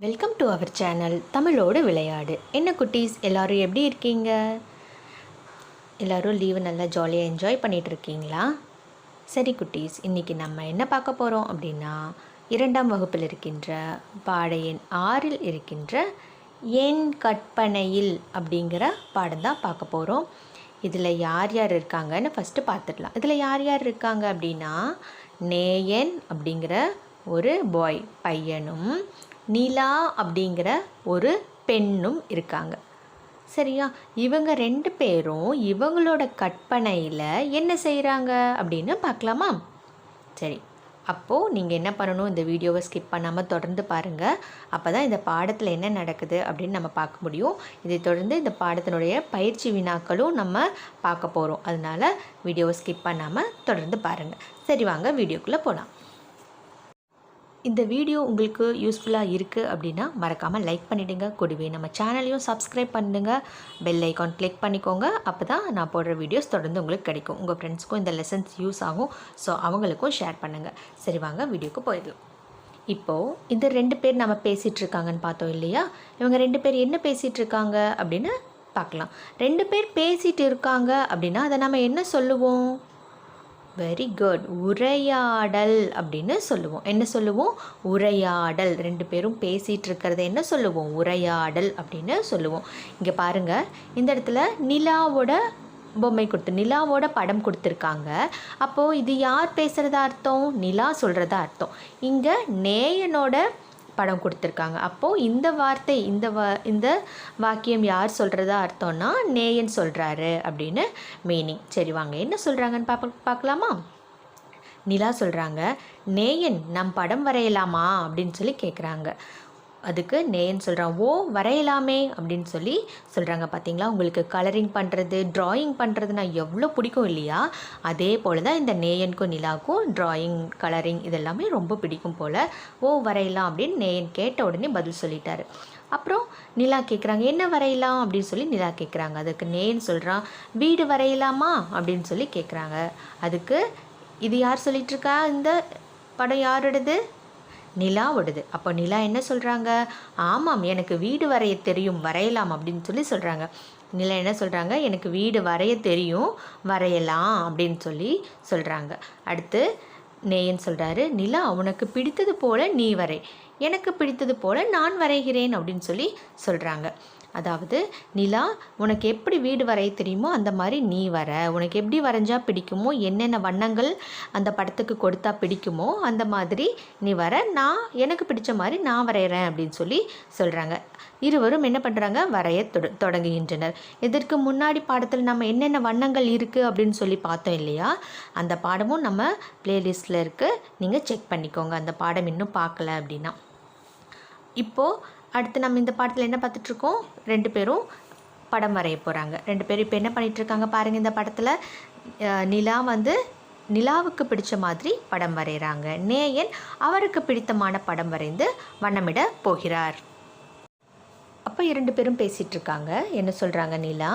Welcome to our channel தமிழோடு விளையாடு என்ன குட்டீஸ் எல்லோரும் எப்படி இருக்கீங்க எல்லோரும் லீவு நல்லா ஜாலியாக என்ஜாய் பண்ணிகிட்டு இருக்கீங்களா சரி குட்டீஸ் இன்றைக்கி நம்ம என்ன பார்க்க போகிறோம் அப்படின்னா இரண்டாம் வகுப்பில் இருக்கின்ற பாடையன் ஆறில் இருக்கின்ற ஏன் கற்பனையில் அப்படிங்கிற பாடம் தான் பார்க்க போகிறோம் இதில் யார் யார் இருக்காங்கன்னு ஃபஸ்ட்டு பார்த்துடலாம் இதில் யார் யார் இருக்காங்க அப்படின்னா நேயன் அப்படிங்கிற ஒரு பாய் பையனும் நிலா அப்படிங்கிற ஒரு பெண்ணும் இருக்காங்க. சரியா? இவங்க ரெண்டு பேரும் இவங்களோட கற்பனையில் என்ன செய்கிறாங்க அப்படின்னு பார்க்கலாமா? சரி. அப்போது நீங்கள் என்ன பண்ணணும்? இந்த வீடியோவை ஸ்கிப் பண்ணாமல் தொடர்ந்து பாருங்கள் அப்போ தான் இந்த பாடத்தில் என்ன நடக்குது அப்படின்னு நம்ம பார்க்க முடியும். இதை தொடர்ந்து இந்த பாடத்தினுடைய பயிற்சி வினாக்களும் நம்ம பார்க்க போகிறோம் அதனால் வீடியோவை ஸ்கிப் பண்ணாமல் தொடர்ந்து பாருங்கள் சரி வாங்க வீடியோக்குள்ளே போகலாம் இந்த வீடியோ உங்களுக்கு யூஸ்ஃபுல்லாக இருக்குது அப்படின்னா மறக்காமல் லைக் பண்ணிவிடுங்க கூடவே நம்ம சேனலையும் சப்ஸ்கிரைப் பண்ணுங்க. பெல் ஐக்கான் கிளிக் பண்ணிக்கோங்க. அப்போ தான் நான் போடுற வீடியோஸ் தொடர்ந்து உங்களுக்கு கிடைக்கும். உங்கள் ஃப்ரெண்ட்ஸ்க்கும் இந்த லெசன்ஸ் யூஸ் ஆகும். ஸோ அவங்களுக்கும் ஷேர் பண்ணுங்கள் சரி வாங்க வீடியோக்கு போயிடலாம். இப்போது இந்த ரெண்டு பேர் நம்ம பேசிகிட்டு இருக்காங்கன்னு பார்த்தோம் இல்லையா? இவங்க ரெண்டு பேர் என்ன பேசிகிட்டு இருக்காங்க அப்படின்னு பார்க்கலாம். ரெண்டு பேர் பேசிகிட்டு இருக்காங்க அப்படின்னா அதை நம்ம என்ன சொல்லுவோம்? வெரி குட் உரையாடல் அப்படின்னு சொல்லுவோம். என்ன சொல்லுவோம்? உரையாடல். ரெண்டு பேரும் பேசிகிட்டு இருக்கிறத என்ன சொல்லுவோம்? உரையாடல் அப்படின்னு சொல்லுவோம். இங்கே பாருங்கள் இந்த இடத்துல நிலாவோட பொம்மை கொடுத்து நிலாவோட படம் கொடுத்துருக்காங்க. அப்போது இது யார் பேசுகிறதா அர்த்தம்? நிலா சொல்கிறதா அர்த்தம். இங்கே நேயனோட படம் கொடுத்துருக்காங்க. அப்போது இந்த வார்த்தை இந்த வா இந்த வாக்கியம் யார் சொல்கிறதா அர்த்தம்னா நேயன் சொல்கிறாரு அப்படின்னு மீனிங் சரி வாங்க. என்ன சொல்கிறாங்கன்னு பார்ப்ப பார்க்கலாமா நிலா சொல்கிறாங்க நேயன் நம் படம் வரையலாமா? அப்படின்னு சொல்லி கேட்குறாங்க அதுக்கு நேன்னு சொல்கிறான் ஓ வரையலாமே அப்படின்னு சொல்லி சொல்கிறாங்க பார்த்தீங்களா உங்களுக்கு கலரிங் பண்ணுறது ட்ராயிங் பண்ணுறதுனா எவ்வளோ பிடிக்கும் இல்லையா? அதே போல் தான் இந்த நேயனுக்கும் நிலாவுக்கும் ட்ராயிங் கலரிங் இதெல்லாமே ரொம்ப பிடிக்கும் போல். ஓ வரையலாம் அப்படின்னு நேயன் கேட்ட உடனே பதில் சொல்லிட்டாரு. அப்புறம் நிலா கேட்குறாங்க என்ன வரையலாம்? அப்படின்னு சொல்லி நிலா கேட்குறாங்க அதுக்கு நேன்னு சொல்கிறான் வீடு வரையலாமா? அப்படின்னு சொல்லி கேட்குறாங்க அதுக்கு இது யார் சொல்லிகிட்ருக்கா இந்த படம் யாரோடது நிலாவோடது அப்போ நிலா என்ன சொல்கிறாங்க ஆமாம் எனக்கு வீடு வரைய தெரியும் வரையலாம் அப்படின்னு சொல்லி சொல்கிறாங்க நிலா என்ன சொல்கிறாங்க எனக்கு வீடு வரைய தெரியும் வரையலாம் அப்படின்னு சொல்லி சொல்கிறாங்க அடுத்து நேயன் சொல்கிறாரு நிலா உனக்கு பிடித்தது போல் நீ வரை. எனக்கு பிடித்தது போல் நான் வரைகிறேன் அப்படின்னு சொல்லி சொல்கிறாங்க அதாவது நிலா உனக்கு எப்படி வீடு வரைய தெரியுமோ அந்த மாதிரி நீ வர. உனக்கு எப்படி வரைஞ்சால் பிடிக்குமோ என்னென்ன வண்ணங்கள் அந்த படத்துக்கு கொடுத்தா பிடிக்குமோ அந்த மாதிரி நீ வர. நான் எனக்கு பிடிச்ச மாதிரி நான் வரைகிறேன் அப்படின்னு சொல்லி சொல்கிறாங்க இருவரும் என்ன பண்ணுறாங்க வரைய தொட தொடங்குகின்றனர். இதற்கு முன்னாடி பாடத்தில் நம்ம என்னென்ன வண்ணங்கள் இருக்குது அப்படின்னு சொல்லி பார்த்தோம் இல்லையா? அந்த பாடமும் நம்ம பிளேலிஸ்ட்டில் இருக்குது நீங்கள் செக் பண்ணிக்கோங்க. அந்த பாடம் இன்னும் பார்க்கல அப்படின்னா. இப்போது அடுத்து நம்ம இந்த பாடத்தில் என்ன பார்த்துட்ருக்கோம்? ரெண்டு பேரும் படம் வரைய போகிறாங்க ரெண்டு பேரும் இப்போ என்ன பண்ணிகிட்ருக்காங்க பாருங்கள் இந்த படத்தில். நிலா வந்து நிலாவுக்கு பிடிச்ச மாதிரி படம் வரைகிறாங்க நேயன் அவருக்கு பிடித்தமான படம் வரைந்து வண்ணமிட போகிறார். அப்போ இரண்டு பேரும் பேசிகிட்டு இருக்காங்க என்ன சொல்கிறாங்க நிலா?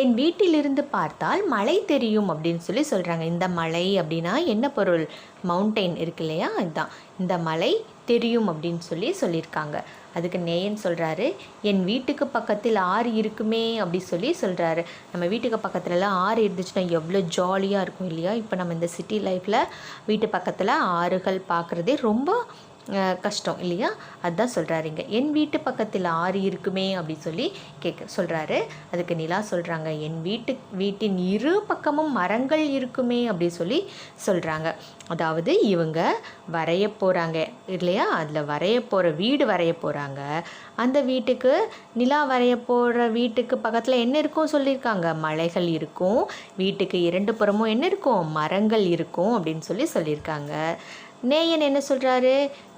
என் வீட்டிலிருந்து பார்த்தால் மலை தெரியும் அப்படின்னு சொல்லி சொல்கிறாங்க இந்த மலை அப்படின்னா என்ன பொருள்? மவுண்டெயின் இருக்கு இல்லையா? இதுதான் இந்த மலை தெரியும் அப்படின்னு சொல்லி சொல்லியிருக்காங்க. அதுக்கு நேயன் சொல்கிறாரு என் வீட்டுக்கு பக்கத்தில் ஆறு இருக்குமே அப்படி சொல்லி சொல்கிறாரு நம்ம வீட்டுக்கு பக்கத்துலலாம் ஆறு இருந்துச்சுன்னா எவ்வளோ ஜாலியாக இருக்கும் இல்லையா? இப்போ நம்ம இந்த சிட்டி லைஃப்பில் வீட்டு பக்கத்தில் ஆறுகள் பார்க்குறதே ரொம்ப கஷ்டம் இல்லையா? அதுதான் சொல்கிறாருங்க என் வீட்டு பக்கத்தில் ஆறு இருக்குமே அப்படி சொல்லி கேட்க சொல்கிறாரு அதுக்கு நிலா சொல்கிறாங்க என் வீட்டு வீட்டின் இரு பக்கமும் மரங்கள் இருக்குமே அப்படி சொல்லி சொல்கிறாங்க அதாவது இவங்க வரைய போகிறாங்க இல்லையா? அதில் வரைய போகிற வீடு வரைய போகிறாங்க அந்த வீட்டுக்கு நிலா வரைய போகிற வீட்டுக்கு பக்கத்தில் என்ன இருக்கும் சொல்லியிருக்காங்க? மலைகள் இருக்கும் வீட்டுக்கு இரண்டு புறமும் என்ன இருக்கும்? மரங்கள் இருக்கும் அப்படின்னு சொல்லி சொல்லியிருக்காங்க. நேயன் என்ன சொல்கிறாரு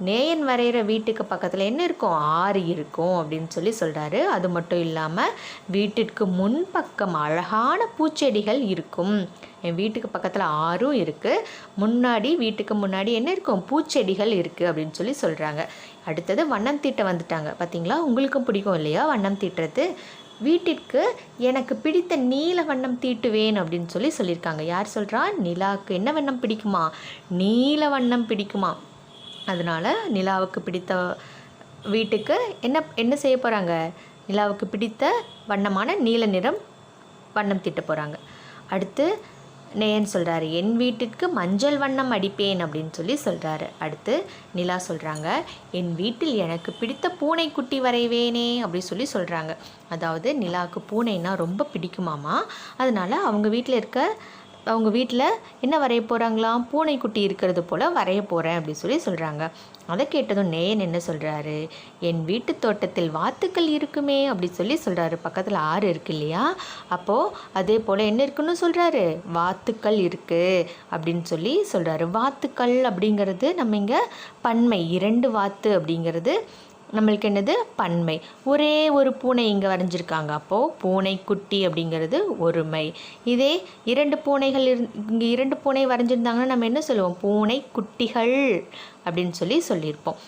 நேயன் வரைகிற வீட்டுக்கு பக்கத்தில் என்ன இருக்கும்? ஆறு இருக்கும் அப்படின்னு சொல்லி சொல்கிறாரு அது மட்டும் இல்லாமல் வீட்டிற்கு முன்பக்கம் அழகான பூச்செடிகள் இருக்கும். என் வீட்டுக்கு பக்கத்தில் ஆறும் இருக்குது முன்னாடி வீட்டுக்கு முன்னாடி என்ன இருக்கும்? பூச்செடிகள் இருக்குது அப்படின்னு சொல்லி சொல்கிறாங்க அடுத்தது வண்ணம் தீட்ட வந்துட்டாங்க. பார்த்தீங்களா உங்களுக்கும் பிடிக்கும் இல்லையா? வண்ணம் தீட்டுறது? வீட்டிற்கு எனக்கு பிடித்த நீல வண்ணம் தீட்டுவேன் அப்படின்னு சொல்லி சொல்லியிருக்காங்க. யார் சொல்கிறா நிலாவுக்கு. என்ன வண்ணம் பிடிக்குமா? நீல வண்ணம் பிடிக்குமா? அதனால் நிலாவுக்கு பிடித்த வீட்டுக்கு என்ன என்ன செய்ய போகிறாங்க நிலாவுக்கு பிடித்த வண்ணமான நீல நிறம் வண்ணம் தீட்ட போகிறாங்க அடுத்து நேயன் சொல்கிறாரு என் வீட்டிற்கு மஞ்சள் வண்ணம் அடிப்பேன் அப்படின்னு சொல்லி சொல்கிறாரு அடுத்து நிலா சொல்கிறாங்க என் வீட்டில் எனக்கு பிடித்த பூனைக்குட்டி வரைவேனே அப்படி சொல்லி சொல்கிறாங்க அதாவது நிலாவுக்கு பூனைன்னா ரொம்ப பிடிக்குமாமா? அதனால் அவங்க வீட்டில் இருக்க அவங்க வீட்டில் என்ன வரைய போகிறாங்களாம் பூனைக்குட்டி இருக்கிறது போல் வரைய போகிறேன் அப்படின்னு சொல்லி சொல்கிறாங்க அதை கேட்டதும் நேயன் என்ன சொல்கிறாரு என் வீட்டு தோட்டத்தில் வாத்துக்கள் இருக்குமே அப்படி சொல்லி சொல்கிறாரு பக்கத்தில் ஆறு இருக்கு இல்லையா? அப்போது அதே போல் என்ன இருக்குன்னு சொல்கிறாரு வாத்துக்கள் இருக்குது அப்படின்னு சொல்லி சொல்கிறாரு வாத்துக்கள் அப்படிங்கிறது நம்ம இங்கே பன்மை இரண்டு வாத்து அப்படிங்கிறது நம்மளுக்கு என்னது? பன்மை. ஒரே ஒரு பூனை இங்கே வரைஞ்சிருக்காங்க. அப்போது பூனைக்குட்டி அப்படிங்கிறது ஒருமை. இதே இரண்டு பூனைகள் இரு இங்கே இரண்டு பூனை வரைஞ்சிருந்தாங்கன்னா நம்ம என்ன சொல்லுவோம்? பூனை குட்டிகள் அப்படின்னு சொல்லி சொல்லியிருப்போம்.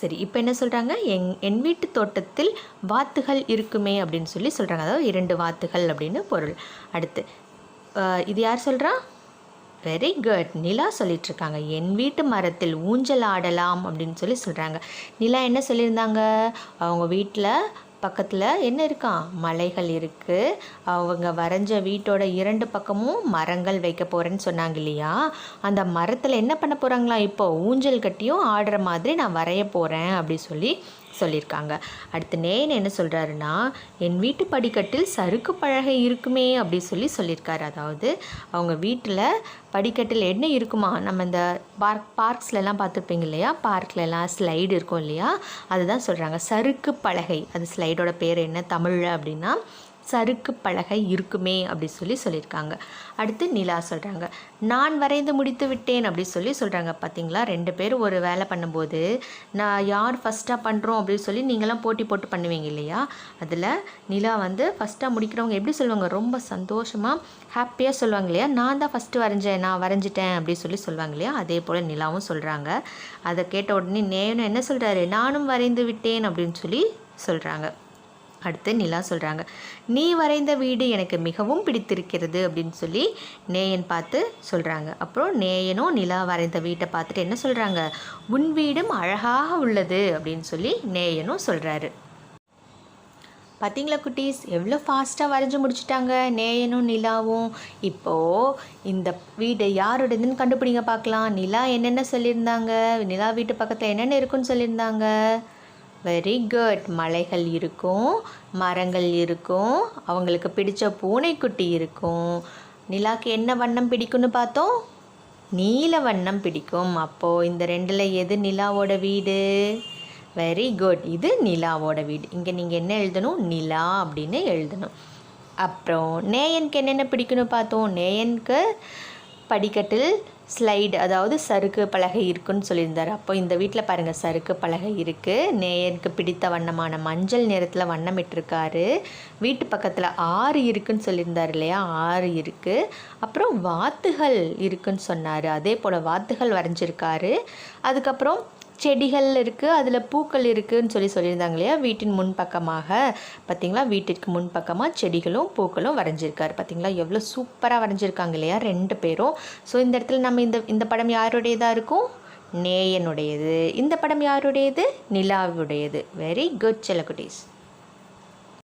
சரி இப்போ என்ன சொல்கிறாங்க எங் என் வீட்டு தோட்டத்தில் வாத்துகள் இருக்குமே அப்படின்னு சொல்லி சொல்கிறாங்க அதாவது இரண்டு வாத்துகள் அப்படின்னு பொருள். அடுத்து இது யார் சொல்கிறா வெரி குட் நிலா சொல்லிட்டு இருக்காங்க என் வீட்டு மரத்தில் ஊஞ்சல் ஆடலாம் அப்படின்னு சொல்லி சொல்கிறாங்க நிலா என்ன சொல்லியிருந்தாங்க? அவங்க வீட்டில் பக்கத்தில் என்ன இருக்கான் மலைகள் இருக்குது அவங்க வரைஞ்ச வீட்டோட இரண்டு பக்கமும் மரங்கள் வைக்க போகிறேன்னு சொன்னாங்க இல்லையா? அந்த மரத்தில் என்ன பண்ண போகிறாங்களா இப்போ? ஊஞ்சல் கட்டியும் ஆடுற மாதிரி நான் வரைய போகிறேன் அப்படி சொல்லி சொல்லியிருக்காங்க. அடுத்து நேன் என்ன சொல்கிறாருன்னா என் வீட்டு படிக்கட்டில் சறுக்கு பலகை இருக்குமே அப்படி சொல்லி சொல்லியிருக்காரு. அதாவது அவங்க வீட்டில் படிக்கட்டில் என்ன இருக்குமா? நம்ம இந்த பார்க் பார்க்ஸ்லலாம் பார்த்துருப்பீங்க இல்லையா? பார்க்லலாம் ஸ்லைடு இருக்கும் இல்லையா? அதுதான் சொல்கிறாங்க சறுக்கு பலகை அது ஸ்லைடோட பேர் என்ன? தமிழில் அப்படின்னா சறுக்கு பலகை இருக்குமே அப்படி சொல்லி சொல்லியிருக்காங்க. அடுத்து நிலா சொல்கிறாங்க நான் வரைந்து முடித்து விட்டேன் அப்படி சொல்லி சொல்கிறாங்க பார்த்தீங்களா ரெண்டு பேரும் ஒரு வேலை பண்ணும்போது நான் யார் ஃபஸ்ட்டாக பண்ணுறோம் அப்படின்னு சொல்லி நீங்களாம் போட்டி போட்டு பண்ணுவீங்க இல்லையா? அதில் நிலா வந்து ஃபஸ்ட்டாக முடிக்கிறவங்க எப்படி சொல்லுவாங்க? ரொம்ப சந்தோஷமாக ஹாப்பியாக சொல்லுவாங்க இல்லையா? நான் தான் ஃபஸ்ட்டு வரைஞ்சேன் நான் வரைஞ்சிட்டேன் அப்படி சொல்லி சொல்லுவாங்க இல்லையா? அதே போல் நிலாவும் சொல்கிறாங்க அதை கேட்ட உடனே நேனும் என்ன சொல்கிறாரு நானும் வரைந்து விட்டேன் அப்படின்னு சொல்லி சொல்கிறாங்க அடுத்து நிலா சொல்கிறாங்க நீ வரைந்த வீடு எனக்கு மிகவும் பிடித்திருக்கிறது அப்படின்னு சொல்லி நேயன் பார்த்து சொல்கிறாங்க அப்புறம் நேயனும் நிலா வரைந்த வீட்டை பார்த்துட்டு என்ன சொல்கிறாங்க உன் வீடும் அழகாக உள்ளது அப்படின்னு சொல்லி நேயனும் சொல்கிறாரு பார்த்தீங்களா குட்டீஸ்? எவ்வளோ ஃபாஸ்ட்டாக வரைஞ்சி முடிச்சிட்டாங்க நேயனும் நிலாவும். இப்போது இந்த வீடு யாரோடதுன்னு கண்டுபிடிங்க பார்க்கலாம். நிலா என்னென்ன சொல்லியிருந்தாங்க? நிலா வீட்டு பக்கத்தில் என்னென்ன இருக்குன்னு சொல்லியிருந்தாங்க? வெரி குட் மலைகள் இருக்கும் மரங்கள் இருக்கும் அவங்களுக்கு பிடிச்ச பூனைக்குட்டி இருக்கும். நிலாக்கு என்ன வண்ணம் பிடிக்கும்னு பார்த்தோம்? நீல வண்ணம் பிடிக்கும். அப்போது இந்த ரெண்டில் எது நிலாவோட வீடு? வெரி குட் இது நிலாவோட வீடு. இங்கே நீங்கள் என்ன எழுதணும்? நிலா அப்படின்னு எழுதணும். அப்புறம் நேயனுக்கு என்னென்ன பிடிக்கும்னு பார்த்தோம்? நேயனுக்கு படிக்கட்டில் ஸ்லைடு அதாவது சறுக்கு பலகை இருக்குன்னு சொல்லியிருந்தார். அப்போ இந்த வீட்டில் பாருங்கள் சறுக்கு பலகை இருக்குது நேயருக்கு பிடித்த வண்ணமான மஞ்சள் நிறத்தில் வண்ணமிட்டிருக்காரு வீட்டு பக்கத்தில் ஆறு இருக்குன்னு சொல்லியிருந்தார் இல்லையா? ஆறு இருக்குது அப்புறம் வாத்துகள் இருக்குன்னு சொன்னார். அதே போல் வாத்துகள் வரைஞ்சிருக்காரு. அதுக்கப்புறம் செடிகள் இருக்குது அதில் பூக்கள் இருக்குதுன்னு சொல்லி சொல்லியிருந்தாங்க இல்லையா? வீட்டின் முன்பக்கமாக பார்த்தீங்களா வீட்டிற்கு முன்பக்கமாக செடிகளும் பூக்களும் வரைஞ்சிருக்காரு. பார்த்தீங்களா எவ்வளோ சூப்பராக வரைஞ்சிருக்காங்க இல்லையா? ரெண்டு பேரும். ஸோ இந்த இடத்துல நம்ம இந்த இந்த படம் யாருடையதாக இருக்கும்? நேயனுடையது. இந்த படம் யாருடையது? நிலாவுடையது. வெரி குட் செல்லக்குட்டீஸ்.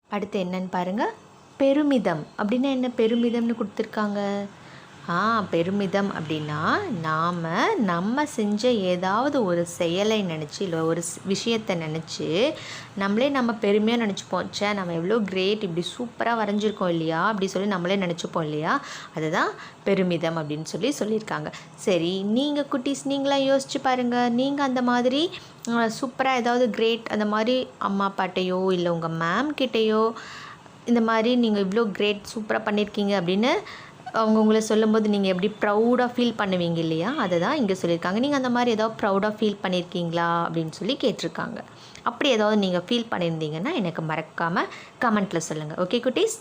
அடுத்து என்னன்னு பாருங்க. பெருமிதம். அப்படின்னா என்ன? பெருமிதம்னு கொடுத்துருக்காங்க. பெருமிதம் அப்படின்னா நாம் நம்ம செஞ்ச ஏதாவது ஒரு செயலை நினச்சி இல்லை ஒரு விஷயத்தை நினச்சி நம்மளே நம்ம பெருமையாக நினச்சிப்போம். சே நம்ம எவ்வளோ கிரேட் இப்படி சூப்பராக வரைஞ்சிருக்கோம் இல்லையா? அப்படி சொல்லி நம்மளே நினச்சிப்போம் இல்லையா? அதுதான் பெருமிதம் அப்படின்னு சொல்லி சொல்லியிருக்காங்க. சரி நீங்கள் குட்டீஸ் நீங்களாம் யோசிச்சு பாருங்கள் நீங்கள் அந்த மாதிரி சூப்பராக ஏதாவது கிரேட் அந்த மாதிரி அம்மா அப்பாட்டையோ இல்லை உங்கள் மேம் கிட்டேயோ இந்த மாதிரி நீங்கள் இவ்வளோ கிரேட் சூப்பராக பண்ணியிருக்கீங்க அப்படின்னு அவங்க உங்களை சொல்லும்போது நீங்கள் எப்படி ப்ரௌடாக ஃபீல் பண்ணுவீங்க இல்லையா? அதை தான் இங்கே சொல்லியிருக்காங்க. நீங்கள் அந்த மாதிரி ஏதாவது ப்ரௌடாக ஃபீல் பண்ணியிருக்கீங்களா? அப்படின்னு சொல்லி கேட்டிருக்காங்க. அப்படி ஏதாவது நீங்கள் ஃபீல் பண்ணியிருந்தீங்கன்னா எனக்கு மறக்காமல் கமெண்ட்டில் சொல்லுங்கள் ஓகே குட்டீஸ்?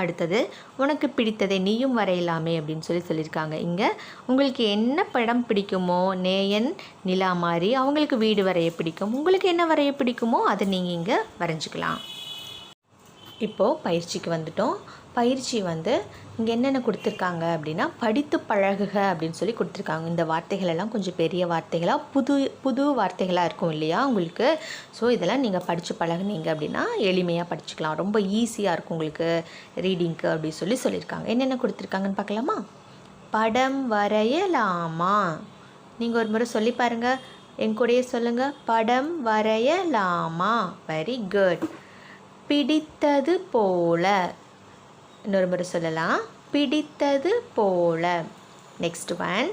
அடுத்தது உனக்கு பிடித்ததை நீயும் வரையலாமே அப்படின்னு சொல்லி சொல்லியிருக்காங்க. இங்கே உங்களுக்கு என்ன படம் பிடிக்குமோ நேயன் நிலா மாதிரி அவங்களுக்கு வீடு வரைய பிடிக்கும். உங்களுக்கு என்ன வரைய பிடிக்குமோ அதை நீங்கள் இங்கே வரைஞ்சிக்கலாம். இப்போது பயிற்சிக்கு வந்துட்டோம். பயிற்சி வந்து இங்கே என்னென்ன கொடுத்துருக்காங்க அப்படின்னா படித்து பழகுக அப்படின்னு சொல்லி கொடுத்துருக்காங்க. இந்த வார்த்தைகள் எல்லாம் கொஞ்சம் பெரிய வார்த்தைகளாக புது புது வார்த்தைகளாக இருக்கும் இல்லையா உங்களுக்கு? ஸோ இதெல்லாம் நீங்கள் படித்து பழகுனீங்க அப்படின்னா எளிமையாக படிச்சுக்கலாம். ரொம்ப ஈஸியாக இருக்கும் உங்களுக்கு ரீடிங்க்கு அப்படின்னு சொல்லி சொல்லியிருக்காங்க. என்னென்ன கொடுத்துருக்காங்கன்னு பார்க்கலாமா? படம் வரையலாமா? நீங்கள் ஒரு முறை சொல்லி பாருங்கள் என் கூடயே சொல்லுங்கள் படம் வரையலாமா? வெரி குட் பிடித்தது போல. இன்னொரு முறை சொல்லலாம். பிடித்தது போல. நெக்ஸ்ட் ஒன்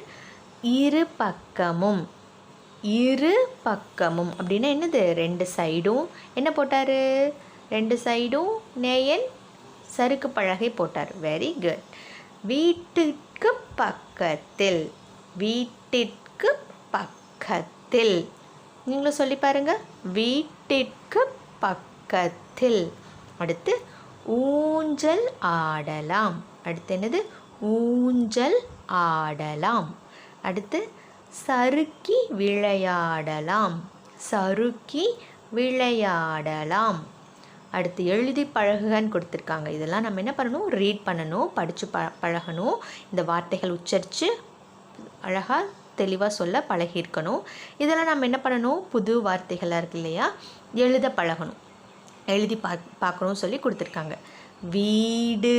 இரு பக்கமும். இரு பக்கமும். அப்படின்னா என்னது? ரெண்டு சைடும் என்ன போட்டார்? ரெண்டு சைடும் நேயன் சறுக்கு பலகை போட்டார். வெரி குட் வீட்டுக்கு பக்கத்தில். வீட்டிற்கு பக்கத்தில். நீங்களும் சொல்லி பாருங்க. வீட்டிற்கு பக்கத்தில். அடுத்து ஊஞ்சல் ஆடலாம். அடுத்து என்னது? ஊஞ்சல் ஆடலாம். அடுத்து சறுக்கி விளையாடலாம். சறுக்கி விளையாடலாம். அடுத்து எழுதி பழகுகன்னு கொடுத்துருக்காங்க. இதெல்லாம் நம்ம என்ன பண்ணணும்? ரீட் பண்ணணும் படித்து ப பழகணும். இந்த வார்த்தைகள் உச்சரித்து அழகாக தெளிவாக சொல்ல பழகியிருக்கணும். இதெல்லாம் நம்ம என்ன பண்ணணும்? புது வார்த்தைகளாக இருக்கு இல்லையா? எழுத பழகணும். எழுதி பா பார்க்கணும்னு சொல்லி கொடுத்துருக்காங்க. வீடு.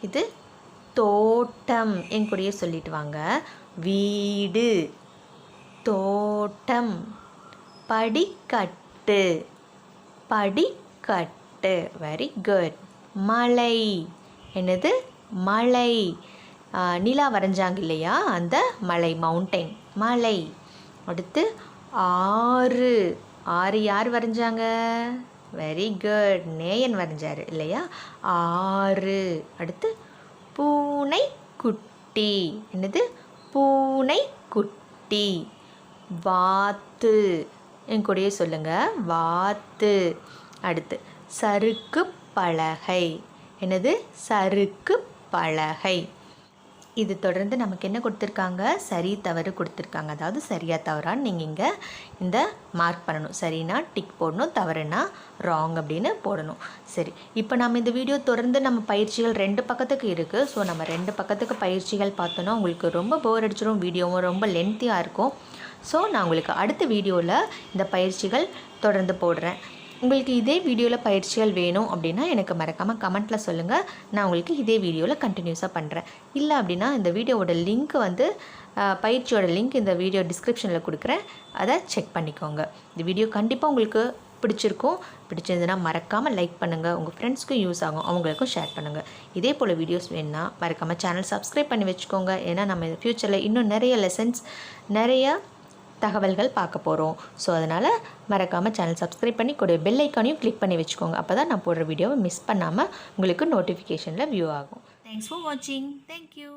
இது தோட்டம் என் கூடயே சொல்லிட்டு வாங்க. வீடு தோட்டம் படிக்கட்டு படிக்கட்டு. வெரி குட் மலை. என்னது? மலை. நிலா வரைஞ்சாங்க இல்லையா? அந்த மலை மவுண்டைன் மலை. அடுத்து ஆறு. ஆறு யார் வரைஞ்சாங்க? வெரி குட் நேயன் வரைஞ்சாரு இல்லையா? ஆறு. அடுத்து பூனை குட்டி என்னது? பூனை குட்டி வாத்து. என் கூடயே சொல்லுங்க. வாத்து. அடுத்து சறுக்கு பலகை. என்னது? சறுக்கு பலகை. இது தொடர்ந்து நமக்கு என்ன கொடுத்துருக்காங்க? சரி தவறு கொடுத்துருக்காங்க. அதாவது சரியாக தவறான்னு நீங்கள் இங்கே இந்த மார்க் பண்ணணும். சரினா டிக் போடணும் தவறுனா ராங் அப்படின்னு போடணும். சரி இப்போ நம்ம இந்த வீடியோ தொடர்ந்து நம்ம பயிற்சிகள் ரெண்டு பக்கத்துக்கு இருக்குது ஸோ நம்ம ரெண்டு பக்கத்துக்கு பயிற்சிகள் பார்த்தோன்னா உங்களுக்கு ரொம்ப போர் அடிச்சிடும் வீடியோவும் ரொம்ப லென்த்தியாக இருக்கும். ஸோ நான் உங்களுக்கு அடுத்த வீடியோவில் இந்த பயிற்சிகள் தொடர்ந்து போடுறேன். உங்களுக்கு இதே வீடியோவில் பயிற்சிகள் வேணும் அப்படின்னா எனக்கு மறக்காமல் கமெண்ட்டில் சொல்லுங்கள் நான் உங்களுக்கு இதே வீடியோவில் கண்டினியூஸாக பண்ணுறேன் இல்லை அப்படின்னா இந்த வீடியோவோட லிங்க் வந்து பயிற்சியோட லிங்க் இந்த வீடியோ டிஸ்கிரிப்ஷனில் கொடுக்குறேன். அதை செக் பண்ணிக்கோங்க. இந்த வீடியோ கண்டிப்பாக உங்களுக்கு பிடிச்சிருக்கும். பிடிச்சிருந்ததுன்னா மறக்காமல் லைக் பண்ணுங்கள் உங்கள் ஃப்ரெண்ட்ஸ்க்கும் யூஸ் ஆகும். அவங்களுக்கும் ஷேர் பண்ணுங்கள் இதே போல் வீடியோஸ் வேணுன்னா மறக்காமல் சேனல் சப்ஸ்கிரைப் பண்ணி வச்சுக்கோங்க. ஏன்னா நம்ம ஃப்யூச்சரில் இன்னும் நிறைய லெசன்ஸ் நிறைய தகவல்கள் பார்க்க போகிறோம் ஸோ அதனால் மறக்காமல் சேனல் சப்ஸ்கிரைப் பண்ணி கூட பெல் ஐக்கானையும் கிளிக் பண்ணி வச்சுக்கோங்க. அப்போ தான் நான் போடுற வீடியோவை மிஸ் பண்ணாமல் உங்களுக்கு நோட்டிஃபிகேஷனில் வியூ ஆகும். தேங்க்ஸ் ஃபார் வாட்சிங் தேங்க்யூ